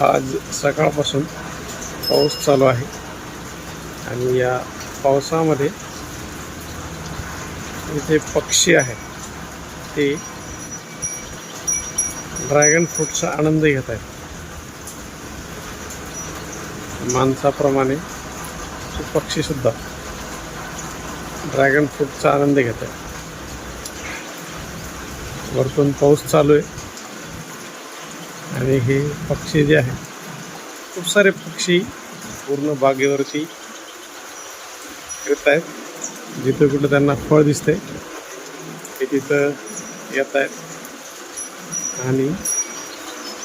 आज सकाळपासून पाऊस चालू आहे. आणि या पावसामध्ये इथे पक्षी आहेत ते ड्रॅगन फ्रूटचा आनंद घेत आहेत. माणसाप्रमाणे पक्षीसुद्धा ड्रॅगन फ्रूटचा आनंद घेत आहेत. वरतून पाऊस चालू आहे. आणि हे पक्षी जे आहेत खूप सारे पक्षी पूर्ण बागेवरती येत आहेत. जिथं कुठं त्यांना फळ दिसते ते तिथं येत आहेत. आणि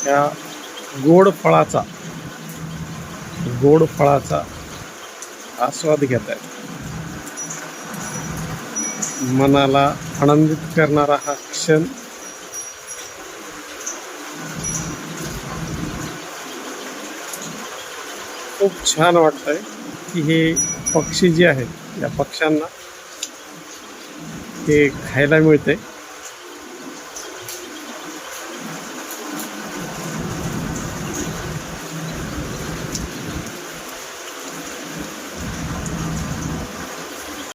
या गोड फळाचा गोड फळाचा आस्वाद घेत आहेत. मनाला आनंदित करणारा हा क्षण खूप छान वाटतंय की हे पक्षी जे आहेत या पक्ष्यांना हे खायला मिळते